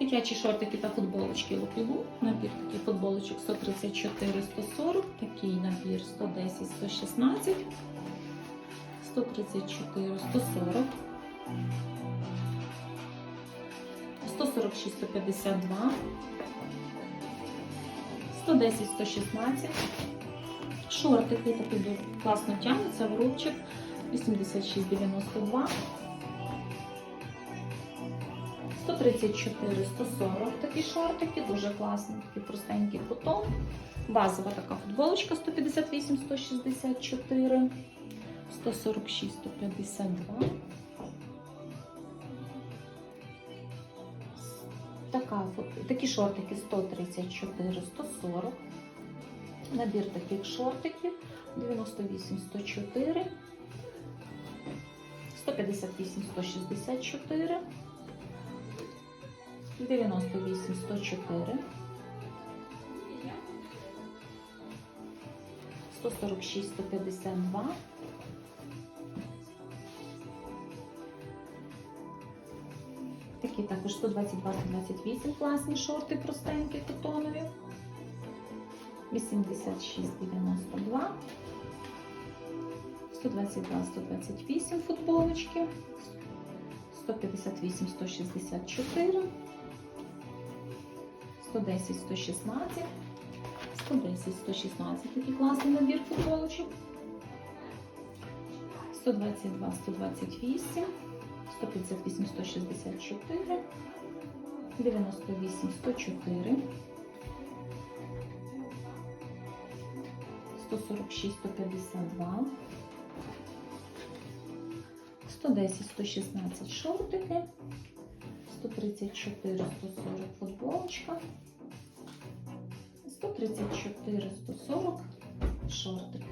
Дитячі шортики та футболочки Лупілу. Набір таких футболочок 134, 140, такий набір 110, 116, 134, 140, 146, 152, 110, 116. Шортики такі класно тягнуться в рубчик 86,92. 134, 140 такі шортики, дуже класні, такі простенький кутон. Базова така футболочка 158, 164, 146, 152. Така, такі шортики 134, 140. Набір таких шортиків 98, 104, 158, 164. 98, 104, 146, 152, такі також 122, 128 класні шорти простенькі котонові, 86, 92, 122, 128 футболочки, 158, 164, 110, 116, 110, 116, такий класний набір футболочок. 122, 128, 158, 164, 98, 104, 146, 152, 110, 116 шортики, 134, 140 футболочка, 134, 140 шортики.